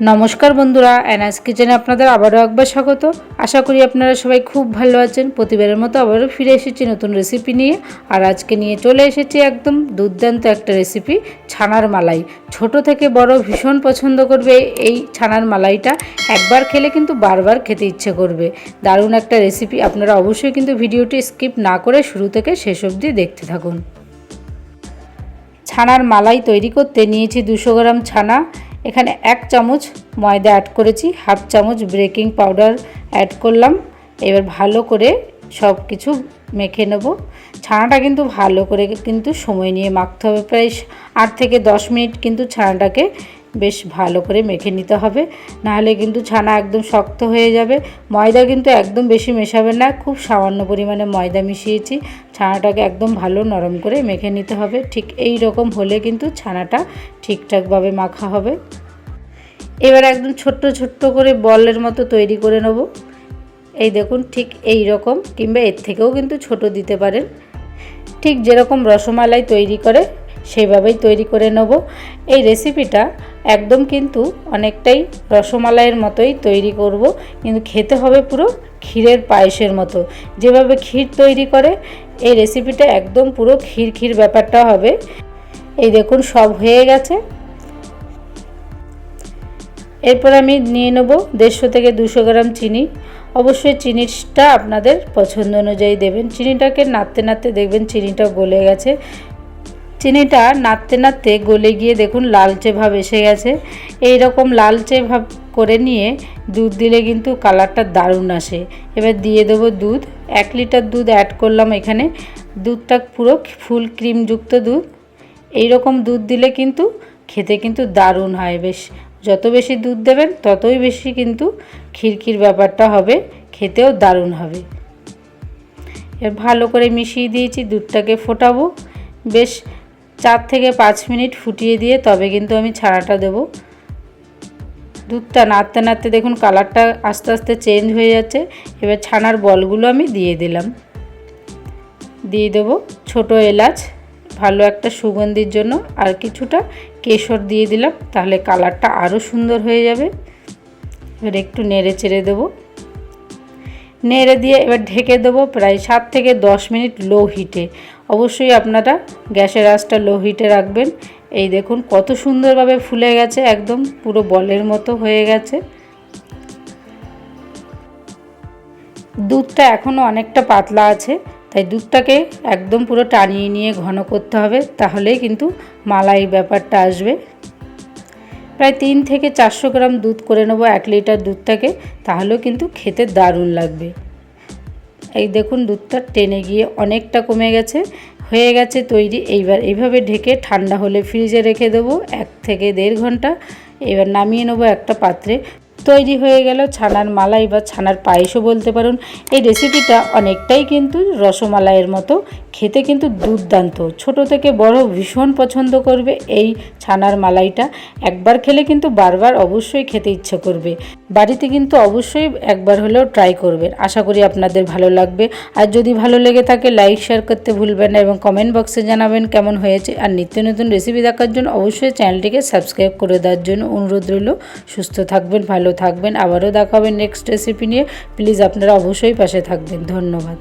নমস্কার বন্ধুরা অ্যানাস কিচেনে আপনাদের আবারও একবার স্বাগত। আশা করি আপনারা সবাই খুব ভালো আছেন। প্রতিবারের মতো আবারও ফিরে এসেছি নতুন রেসিপি নিয়ে। আর আজকে নিয়ে চলে এসেছি একদম দুর্দান্ত একটা রেসিপি ছানার মালাই। ছোট থেকে বড় ভীষণ পছন্দ করবে এই ছানার মালাইটা। একবার খেলে কিন্তু বারবার খেতে ইচ্ছে করবে। দারুণ একটা রেসিপি আপনারা অবশ্যই কিন্তু ভিডিওটি স্কিপ না করে শুরু থেকে শেষ অবধি দেখতে থাকুন। ছানার মালাই তৈরি করতে নিয়েছি দুশো গ্রাম ছানা। এখানে এক চামচ ময়দা অ্যাড করেছি হাফ চামচ বেকিং পাউডার অ্যাড করলাম। এবার ভালো করে সব কিছু মেখে নেব। ছানাটা কিন্তু ভালো করে কিন্তু সময় নিয়ে মাখতে হবে। প্রায় আট থেকে দশ মিনিট কিন্তু ছানাটাকে বেশ ভালো করে মেখে নিতে হবে। নাহলে কিন্তু ছানা একদম শক্ত হয়ে যাবে। ময়দা কিন্তু একদম বেশি মেশাবে না, খুব সামান্য পরিমাণে ময়দা মিশিয়েছি। ছানাটাকে একদম ভালো নরম করে মেখে নিতে হবে। ঠিক এই রকম হলে কিন্তু ছানাটা ঠিকঠাকভাবে মাখা হবে। এবার একদম ছোট্ট ছোট্ট করে বলের মতো তৈরি করে নেব। এই দেখুন, ঠিক এই রকম, কিংবা এর থেকেও কিন্তু ছোট দিতে পারেন। ঠিক যেরকম রসমালাই তৈরি করে সেভাবেই তৈরি করে নেব। এই রেসিপিটা একদম কিন্তু অনেকটাই রসমালাইয়ের মতোই তৈরি করব। কিন্তু খেতে হবে পুরো ক্ষীরের পায়েসের মতো। যেভাবে ক্ষীর তৈরি করে, এই রেসিপিটা একদম পুরো ক্ষীর ক্ষীর ব্যাপারটা হবে। এই দেখুন, সব হয়ে গেছে। এরপর আমি নিয়ে নেব দেড়শো থেকে দুশো গ্রাম চিনি। অবশ্যই চিনিটা আপনাদের পছন্দ অনুযায়ী দেবেন। চিনিটাকে নাড়তে নাড়তে দেখবেন চিনিটা গলে গেছে। চিনিটা নাড়তে নাড়তে গলে গিয়ে দেখুন লালচে ভাব এসে গেছে। এই রকম লালচে ভাব করে নিয়ে দুধ দিলে কিন্তু কালারটা দারুণ আসে। এবার দিয়ে দেবো দুধ। এক লিটার দুধ অ্যাড করলাম এখানে। দুধটা পুরো ফুল ক্রিমযুক্ত দুধ। এই রকম দুধ দিলে কিন্তু খেতে কিন্তু দারুণ হয়। বেশ যত বেশি দুধ দেবেন, ততই বেশি কিন্তু খিরকির ব্যাপারটা হবে, খেতেও দারুণ হবে। এর ভালো করে মিশিয়ে দিয়েছি, দুধটাকে ফোটাবো। বেশ চার থেকে পাঁচ মিনিট ফুটিয়ে দিয়ে তবে কিন্তু আমি ছাড়াটা দেবো। দুধটা নাড়তে নাড়তে দেখুন কালারটা আস্তে আস্তে চেঞ্জ হয়ে যাচ্ছে। এবার ছানার বলগুলো আমি দিয়ে দিলাম। দিয়ে দেবো ছোট এলাচ। ভালো একটা সুগন্ধির জন্য আর কিছুটা কেশর দিয়ে দিলাম, তাহলে কালারটা আরও সুন্দর হয়ে যাবে। এবার একটু নেড়ে চেড়ে দেবো। নেড়ে দিয়ে এবার ঢেকে দেবো প্রায় সাত থেকে দশ মিনিট লো হিটে। অবশ্যই আপনারা গ্যাসের আঁচটা লো হিটে রাখবেন। এই দেখুন কত সুন্দরভাবে ফুলে গেছে, একদম পুরো বলের মতো হয়ে গেছে। দুধটা এখনও অনেকটা পাতলা আছে তাই দুধটাকে একদম পুরো টানিয়ে নিয়ে ঘন করতে হবে, তাহলেই কিন্তু মালাই ব্যাপারটা আসবে। প্রায় তিন থেকে চারশো গ্রাম দুধ করে নেব, এক লিটার দুধটাকে, তাহলেও কিন্তু খেতে দারুণ লাগবে। এই দেখুন দুধটা টেনে গিয়ে অনেকটা কমে গেছে, হয়ে গেছে তৈরি। এইবার এইভাবে ঢেকে ঠান্ডা হলে ফ্রিজে রেখে দেবো, এক থেকে দেড় ঘণ্টা। এবার নামিয়ে নেব একটা পাত্রে। তৈরি হয়ে গেল ছানার মালাই বা ছানার পায়েসও বলতে পারুন। এই রেসিপিটা অনেকটাই কিন্তু রসমালাইয়ের মতো। খেতে কিন্তু দুর্দান্ত। ছোট থেকে বড় ভীষণ পছন্দ করবে এই ছানার মালাইটা। একবার খেলে কিন্তু বারবার অবশ্যই খেতে ইচ্ছে করবে। বাড়িতে কিন্তু অবশ্যই একবার হলেও ট্রাই করবেন। আশা করি আপনাদের ভালো লাগবে। আর যদি ভালো লেগে থাকে লাইক শেয়ার করতে ভুলবেন না এবং কমেন্ট বক্সে জানাবেন কেমন হয়েছে। আর নিত্য নতুন রেসিপি দেখার জন্য অবশ্যই চ্যানেলটিকে সাবস্ক্রাইব করে দেওয়ার জন্য অনুরোধ রইল। সুস্থ থাকবেন, ভালো থাকবেন আবারও দেখাবেন নেক্সট রেসিপি নিয়ে। প্লিজ আপনারা অবশ্যই পাশে থাকবেন। ধন্যবাদ।